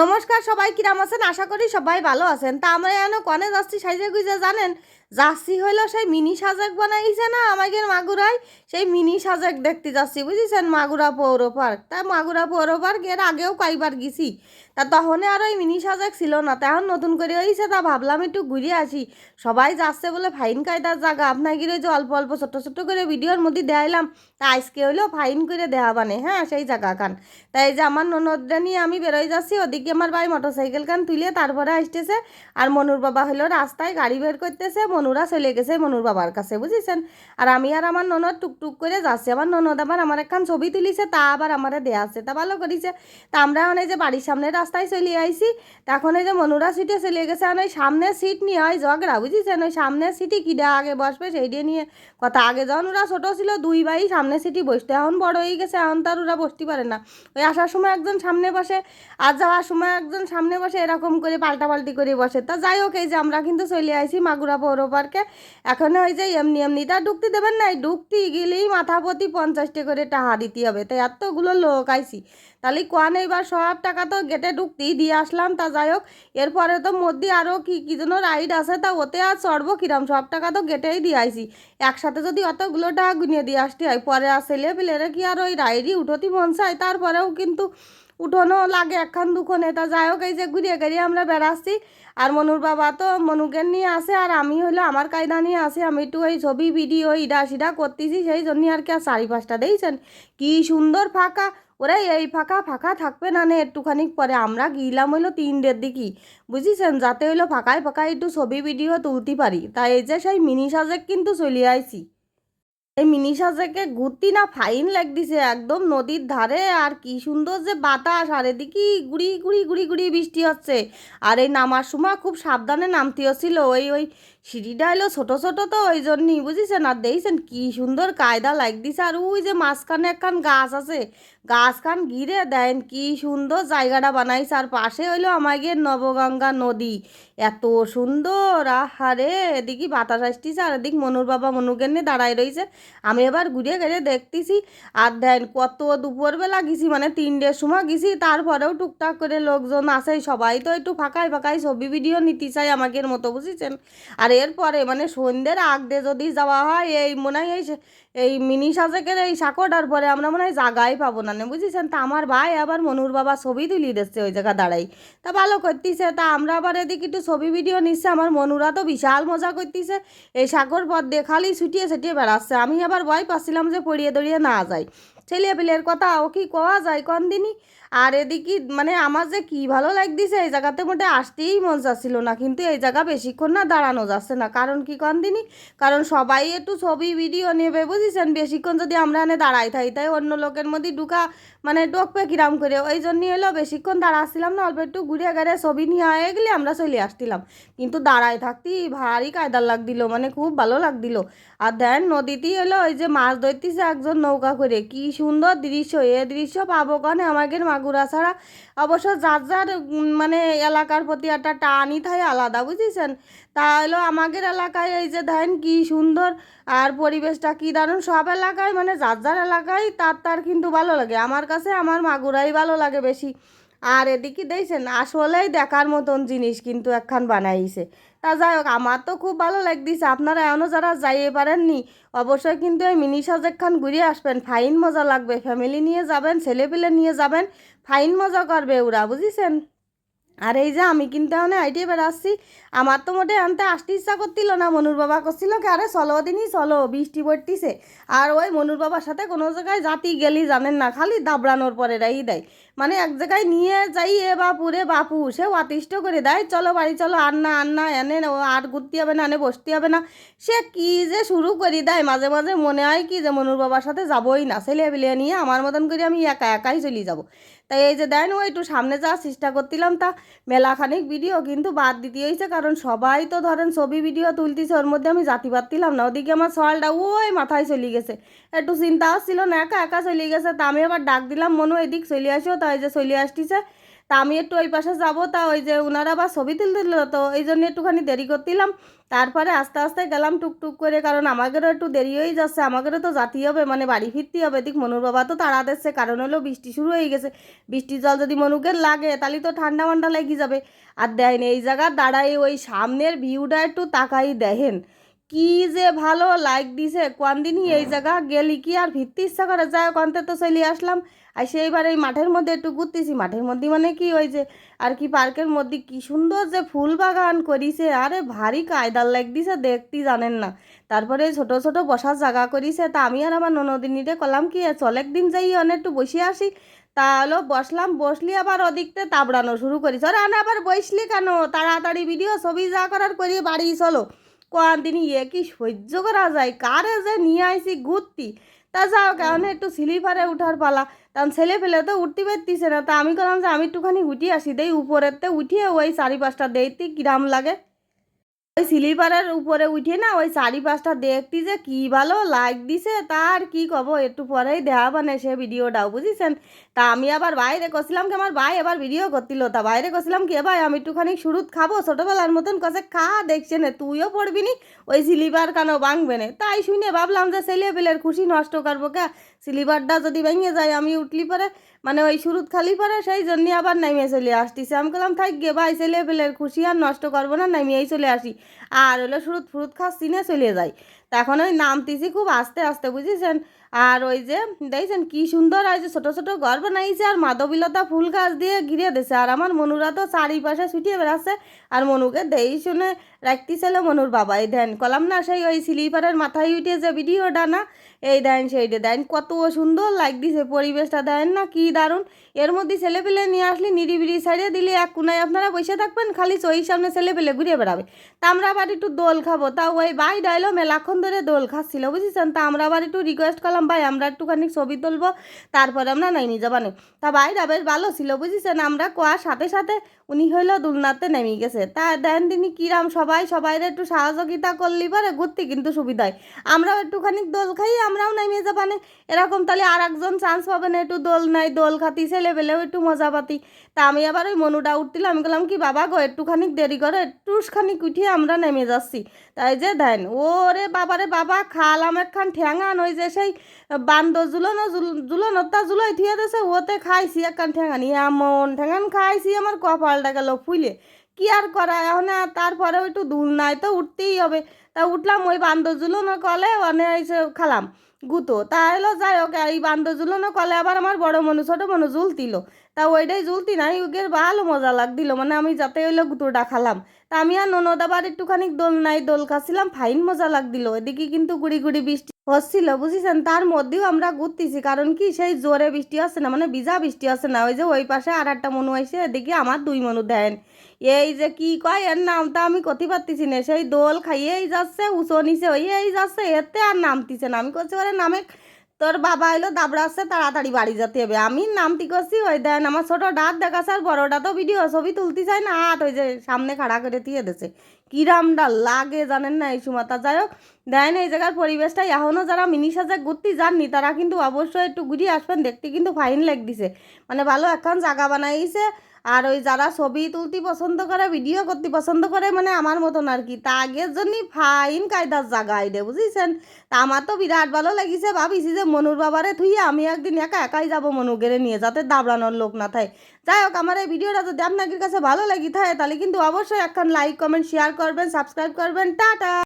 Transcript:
নমস্কার সবাই, কিরাম আছেন? আশা করি সবাই ভালো আছেন। তা আমরা এনে কনে যাচ্ছি, সাইজে গুইজে, জানেন? যাচ্ছি হইল সেই মিনি সাজেক বানাইছে না আমাদের মাগুরায় সেই মিনি সাজেক দেখতে যাচ্ছি, বুঝেছেন? মাগুরা পৌর পার্ক। তা মাগুরা পৌর পার্কের আগেও কয়েকবার গেছি। তা তখন আর ওই মিনি সাজেক ছিল না তখন নতুন করে হয়েছে তা ভাবলাম একটু ঘুরে আসি। সবাই যাচ্ছে বলে ফাইন কায়দার জায়গা আপনার গিয়ে যে অল্প অল্প, ছোট্ট ছোট্ট করে ভিডিওর মধ্যে দেখাইলাম তা আজকে হইলেও ফাইন করে দেওয়া বানে হ্যাঁ? সেই জায়গা কান তাই যে আমার ননদরা নিয়ে আমি বেরোয় যাচ্ছি, ওদিকে আমার ভাই মোটরসাইকেল কান তুলে তারপরে আসতেছে। আর মনুর বাবা হলো রাস্তায় গাড়ি বের করতেছে, মনুরা চলে গেছে মনুর বাবার কাছে, বুঝেছেন? আর আমি আর আমার ননদ টুকটুক করে যাচ্ছি। আমার ননদ আবার আমার একখান ছবি তুলিছে, তা আবার আমারে দেয়া আছে, তা ভালো করেছে। তা আমরা এই যে বাড়ির সামনে রাস্তায় চলে আইছি তখন এই যে মনুরা সিটে চলে গেছে, আর ওই সামনের সিট নিয়ে হয় ঝগড়া, বুঝেছেন? ওই সামনের সিটই কিডা আগে বসবে সেই দিয়ে নিয়ে। কথা আগে যখন ওরা ছোটো ছিল, দুই ভাই সামনের সিটি বসতে, এখন বড় হয়ে গেছে, এখন তার ওরা বসতে পারে না। ওই আসার সময় একজন সামনে বসে, আর যাওয়ার সময় একজন সামনে বসে এরকম করে পাল্টাপাল্টি করে বসে। তা যাই হোক, এই যে আমরা কিন্তু চলে আইছি মাগুরা পৌর পার্কে। এখন ওই যে এমনি এমনি, তা ঢুকতে দেবেন নাই ঢুকতে গেলেই মাথা প্রতি পঞ্চাশটি করে টাকা দিতে হবে। তাই এতগুলো লোক আইছি। তাহলে কোয়ান এইবার সব টাকা তো গেটে ঢুকতেই দিয়ে আসলাম। তা যাই হোক, এরপরে তো মধ্যে আরও কি, কী যেন রাইড আছে, তা ওতে আর চড়বো কিরাম? সব টাকা তো গেটেই দিয়ে আইছি। একসাথে যদি অতগুলো টাকা গুনিয়ে দিয়ে আসতে হয়, পরে আর ছেলে পেলেরা কি আর ওই রাইডই উঠতি মন চায়? তারপরেও কিন্তু উঠোনো লাগে একখান দুখন। এটা যাই হোক, এই যে ঘুরিয়ে ঘুরিয়ে আমরা বেড়াচ্ছি। আর মনুর বাবা তো মনুকে নিয়ে আসে, আর আমি হলো আমার কায়দা নিয়ে আসে। আমি একটু ওই ছবি, ভিডিও, ইডা সিডা করতেছি, সেই জন্যই আর কি আর চারি পাঁচটা দিয়েছেন কি সুন্দর ফাঁকা। ওরে এই ফাঁকা ফাঁকা থাকবে না নে, একটুখানি পরে আমরা গিলাম হইল তিনটের দিকে। বুঝিছেন? যাতে হইল ফাঁকায় ফাঁকায় একটু ছবি, ভিডিও তুলতে পারি। তাই এই যে সেই মিনি সাজেক কিন্তু চলে আইছি। এই মিনি সাজেকে ঘুরতি না ফাইন লাগদিছে একদম নদীর ধারে, আর কি সুন্দর যে বাতাস, আর এদিকে গুড়ি গুড়ি গুড়ি গুড়ি বৃষ্টি হচ্ছে। আর এই নামার সময় খুব সাবধানে নামতে হচ্ছিল, ওই ওই সিঁড়িটা হলো ছোটো ছোটো তো ওই জন্যই বুঝেছেন আর দেখছেন কি সুন্দর কায়দা লাগদিছে আর ওই যে মাঝখানে একখান গাছ আছে, গাছখান ঘিরে দেন কি সুন্দর জায়গাটা বানাইছে, আর পাশে হইল আমাদের নবগঙ্গা নদী। এত সুন্দর, আহারে, এদিকে বাতাস আসতেছে, আর এদিক মনুর বাবা মনুকে নিয়ে দাঁড়ায় রয়েছে আমি এবার ঘুরে গেলে দেখতেছি, আর দেন কত দুপুরবেলা গেছি মানে তিনটের সময় গেছি, তারপরেও টুকটাক করে লোকজন আসে সবাই তো একটু ফাঁকায় ফাঁকায় ছবি ভিডিও নিতে চাই আমাদের মতো, বুঝেছেন? আর এরপরে মানে সন্ধ্যের আগ দিয়ে যদি যাওয়া হয়, এই মনে হয় এই এই মিনি সাজেকের এই সাঁকোটার পরে আমরা মনে হয় জাগাই পাবো না না বুঝেছেন? তা আমার ভাই আবার মনুর বাবা ছবি তুলি দিচ্ছে ওই জায়গা দাঁড়াই। তা ভালো করতেছে, তা আমরা আবার এদিকে একটু ছবি ভিডিও নিচ্ছে, আমার মনুরা তো বিশাল মজা করতেছে। এই সাগর পথ দিয়ে খালি ছুটিয়ে ছুটিয়ে বেড়াচ্ছে, আমি আবার ভয় পাচ্ছিলাম যে পড়িয়ে দড়িয়ে না যায় ছেলে পেলের কথা ও কি কোয়া যায় কোন দিনই? আর এদিকে মানে আমার যে কি ভালো লাগতেছে, এই জায়গাতে মোটে আসতেই মন চাচ্ছিল না, কিন্তু এই জায়গা বেশিক্ষণ না দাঁড়ানো যাচ্ছে না। কারণ কি কোন দিনই কারণ সবাই একটু ছবি ভিডিও নেবে, বুঝেছেন? বেশিক্ষণ যদি আমরা এনে দাঁড়াই থাই, তাই অন্য লোকের মধ্যে ঢুকা মানে ডোকবে কিরাম করে, ওই জন্যই হলো বেশিক্ষণ দাঁড়াচ্ছিলাম না, অল্প একটু ঘুরে ঘুরে ছবি নিয়ে হয়ে গেলে আমরা চলে আসছিলাম। কিন্তু দাঁড়ায় থাকতে ভারী কায়দার লাগদিল মানে খুব ভালো লাগদিল আর দেন নদীতেই হলো ওই যে মাছ ধরতেছে একজন নৌকা করে, কি সুন্দর দৃশ্য, এ দৃশ্য পাবো কানে আমাদের মাগুরা ছাড়া। অবশ্য যার যার মানে এলাকার প্রতি একটা টানই থাকে আলাদা, বুঝেছেন? তাহলে আমাদের এলাকায় এই যে ধান কি সুন্দর, আর পরিবেশটা কি দারুণ, সব এলাকায় মানে যার যার এলাকায় তার তার কিন্তু ভালো লাগে। আমার কাছে আমার মাগুরাই ভালো লাগে বেশি। আর এদিকে দেখছেন, আসলেই দেখার মতন জিনিস কিন্তু একখান বানাইছে। তা যাই হোক আমার তো খুব ভালো লাগতেছে। আপনারা এমনও যারা যাইয়ে পারেননি, অবশ্যই কিন্তু এই মিনি সাজেকখান ঘুরে আসবেন, ফাইন মজা লাগবে। ফ্যামিলি নিয়ে যাবেন, ছেলেপিলে নিয়ে যাবেন, ফাইন মজা করবে ওরা, বুঝেছেন? আর এই যে আমি কিন্তু এখন আইডিয়া বেড়াচ্ছি। আমার তো মোটে আনতে আসতে ইচ্ছা করছিল না। মনুর বাবা করছিল কি, আরে চলো দিনই চলো, বৃষ্টি পড়তিছে। আর ওই মনুর বাবার সাথে কোনো জায়গায় জাতি গেলি জানেন না, খালি দাবড়ানোর পরে রাই দেয়। মানে এক জায়গায় নিয়ে যাই এ বাপু রে বাপু সে অতিষ্ঠ করে দেয়, চলো বাড়ি চলো আর না আর না, এনে ও আর ঘুরতে হবে না, এনে বসতে হবে না। সে কি যে শুরু করে দেয়, মাঝে মাঝে মনে হয় কি যে মনুর বাবার সাথে যাবোই না, ছেলে পেলে নিয়ে আমার মতন করে আমি একা একাই চলে যাব। তাই এই যে দেন ও একটু সামনে যাওয়ার চেষ্টা করছিলাম তা মেলাখানিক ভিডিও কিন্তু বাদ দিতে হয়েছে, কারণ সবাই তো ধরেন ছবি, ভিডিও তুলতেছে, ওর মধ্যে আমি জাতি পারতিলাম না। ওদিকে আমার সওয়ালটা ওই মাথায় চলে গেছে। একটু চিন্তা হচ্ছিল না, একা একা চলে গেছে, তা আমি আবার ডাক দিলাম, মনে এদিক চলে আসো তাই যে চলে আসতেছে। তা আমি একটু ওই পাশে যাব, তা ওই যে ওনারা আবার ছবি তুলতে দিল, তো এই জন্য একটুখানি দেরি করছিলাম তারপরে আস্তে আস্তে গেলাম টুকটুক করে, কারণ আমাদেরও একটু দেরি হয়ে যাচ্ছে, আমাদেরও তো জাতি হবে মানে বাড়ি ফিরতে হবে। দিক মনুর বাবা তো তাড়া দিচ্ছে কারণ হলো বৃষ্টি শুরু হয়ে গেছে। বৃষ্টির জল যদি মনুকের লাগে, তাহলে তো ঠান্ডা মান্ডা লেগে যাবে। আর দেন এই জায়গার দাঁড়াই ওই সামনের ভিউটা একটু তাকাই দেখেন। কি যে ভালো লাইক দিছে কোন দিনই এই জায়গা গেলি কি আর ভিত্তি ইচ্ছা করে? যায় কন্তে তো চলে আসলাম। আর সেইবার এই মাঠের মধ্যে একটু ঘুরতেছি। মাঠের মধ্যে মানে কি ওই যে, আর কি পার্কের মধ্যে কি সুন্দর যে ফুল বাগান করিছে। আরে ভারী কায়দার লাগ দিছে দেখতে জানেন না। তারপরে ছোট ছোট বসার জায়গা করিছে। তা আমি আর আমার ননদিনীরে কলাম কি চল একদিন যাই অনেক একটু বসে আসি। তা হলো বসলাম, বসলি আবার ওদিকতে তাবড়ানো শুরু করিস আরে আবার বসলি কেন? তাড়াতাড়ি ভিডিও ছবি যা করার করি বাড়ি চলো। কোয়ান দিন ইয়ে কি সহ্য করা যায়? কারে যে নিয়ে আইসি ঘুরতি? তা যাও কেন একটু স্লিপারে উঠার পালা। তখন ছেলে ফেলে তো উঠতে পারতিছে না। তা আমি করলাম যে আমি একটুখানি উঠি আসি, দেই উপরেতে উঠিয়ে ওই চারি পাঁচটা দেইতে কিরাম লাগে। ওই স্লিপারের উপরে উঠে না ওই চারি পাঁচটা দেখতি যে কি ভালো লাইক দিছে তার কি কব? একটু পরেই দেওয়া মানে সে ভিডিওটাও, বুঝিছেন? তা আমি আবার বাইরে করছিলাম কি, আমার ভাই এবার ভিডিও করছিল তা বাইরে করছিলাম কি ভাই, আমি একটুখানি শুরুত খাব, ছোটোবেলার মতন কষে খা, দেখছে না, তুইও পড়বি নি? ওই স্লিপার কেন ভাঙবে না? তাই শুনে ভাবলাম যে ছেলে পেলের খুশি নষ্ট করব কে? স্লিপারটা যদি ভেঙে যায়, আমি উঠলি পরে মানে ওই শুরুত খালি পরে সেই জন্য আবার নামিয়ে চলে আসতেছে। আমি বললাম থাক গে, ভাই ছেলে পেলের খুশি, আর নষ্ট করব না নামিয়েই চলে আসি। আর হলো শুরুত ফুরুত খাস চিনে চলে যাই। তা এখন ওই নামতেছি খুব আস্তে আস্তে, বুঝেছেন? আর ওই যে দেখছেন কি সুন্দর আর যে ছোটো ছোটো ঘর বানাইছে আর মাধবীলতা ফুল গাছ দিয়ে ঘিরে দিছে। আর আমার মনুরা তো চারিপাশে ছুটিয়ে বেড়াচ্ছে। আর মনুকে দেই শুনে রাখতেছিল মনুর বাবা। এই দেন, কলাম না সেই ওই স্লিপারের মাথায় উঠে যে ভিডিওটা না? এই দেন সেইটা, দেন কত সুন্দর লাগ দিছে পরিবেশটা, দেন না কি দারুণ। এর মধ্যে ছেলে পেলে নিয়ে আসলে নিরিবিরি সাইডে দিলে, এক কোনায় আপনারা বসে থাকবেন, খালি ওই সামনে ছেলে পেলে ঘুরে বেড়াবে। তা আমরা আবার একটু দোল খাব তা ওই বাই ডাইলো মেলাক্ষণ ধরে দোল খাচ্ছিল, বুঝেছেন? তা আমরা আবার একটু রিকোয়েস্ট করলাম, ভাই, আমরা একটুখানি ছবি তুলবো, তারপরে আমরা নাইনি যাবানে তা ভাইরা বেশ ভালো ছিল, বুঝেছেন? আমরা কোয়ার সাথে সাথে উনি হইল দুলনাতে নেমে গেছে। তা দেন তিনি কিরাম সবাই সবাই একটু সহযোগিতা করলি পারে, ঘুরতে কিন্তু সুবিধায়। আমরাও একটুখানি দোল খাই, আমরাও নেমে যাবানে এরকম তাহলে আর একজন চান্স পাবে না, একটু দোল নাই, দোল খাতি, ছেলে পেলেও একটু মজা পাতি। তা আমি আবার ওই মনুটা উঠতিলাম, আমি বললাম কি বাবা গো, একটুখানি দেরি করো, একটুখানি উঠিয়ে আমরা নেমে যাচ্ছি। তাই যে দেন, ওরে বাবারে বাবা, খালাম একখান ঠ্যাঙান ওই যে সেই বান্দ জুলনো জুলনো তা জুলাই থিয়ে দিছে, ওতে খাইছি একখান ঠ্যাঙানি এমন ঠ্যাঙান খাইছি আমার কপালটা গেল ফুলে কি আর করা? এখন তারপরে একটু দুল নাই তো, উঠতেই হবে। তা উঠলাম ওই বান্দ জুলনো কলে অনে এসে খালাম গুতো। তা এলো, যাই হোক, এই বান্দ জুলনো কলে আবার আমার বড় মনু, ছোট মনু জুলতিল তা ওইটাই জুলতি নাই ওকে ভালো মজা লাগদিল মানে আমি যাতে হইল গুঁতোটা খালাম। তা আমি আর ননদ আবার একটুখানি দোল নাই, দোল খাচ্ছিলাম, ফাইন মজা লাগদিল এদিকে কিন্তু গুড়ি গুড়ি বৃষ্টি হচ্ছিল, বুঝিছেন? তার মধ্যেও আমরা ঘুরতেছি, কারণ কি সেই জোরে বৃষ্টি হচ্ছে না মানে ভিজা বৃষ্টি হচ্ছে না, ওই যে ওই পাশে আর একটা মনু আইসে এদিকে আমার দুই মনু দেন। এই যে কি কয়, এর নাম তো আমি কথি পারতেছি না, সেই দোল খাইয়েই যাচ্ছে, উঁচো নিচে এই যাচ্ছে, এতে আর নামতিছে না। আমি করছি ওরে নামে তোর বাবা এলো দাবড়াচ্ছে তাড়াতাড়ি বাড়ি যেতে হবে। আমি নামতি করছি, ওই দেন আমার ছোট ডাত দেখাচ্ছে আর বড়টা তো ভিডিও ছবি তুলতে চায় না, হাত ওই যে সামনে খাড়া করে দিয়ে দিছে কিরামটা লাগে জানেন না, এই সময় তা যাই হোক, দেন এই জায়গার পরিবেশটা এখনও যারা মিনি সাজে ঘুরতে যাননি, তারা কিন্তু অবশ্যই একটু ঘুরিয়ে আসবেন, দেখতে কিন্তু ফাইন লাগ দিছে মানে ভালো একখান জায়গা বানাইছে আর ওই যারা ছবি তুলতে পছন্দ করে ভিডিও করতে পছন্দ করে মানে আমার মতন আর কি। তা আগের জন্যই ফাইন কায়দার জায়গা আইডে বুঝেছেন? তা আমার তো বিরাট ভালো লাগিছে, ভাবিছি যে মনুর বাবারে থুইয়ে আমি একদিন একা একাই যাব মনুগেরে নিয়ে, যাতে দাবড়ানোর লোক না থাকে। যাই হোক, আমার এই ভিডিওটা যদি আপনাদের কাছে ভালো লাগি থাকে, তাহলে কিন্তু অবশ্যই একখান লাইক কমেন্ট শেয়ার করবেন সাবস্ক্রাইব করবেন। টাটা!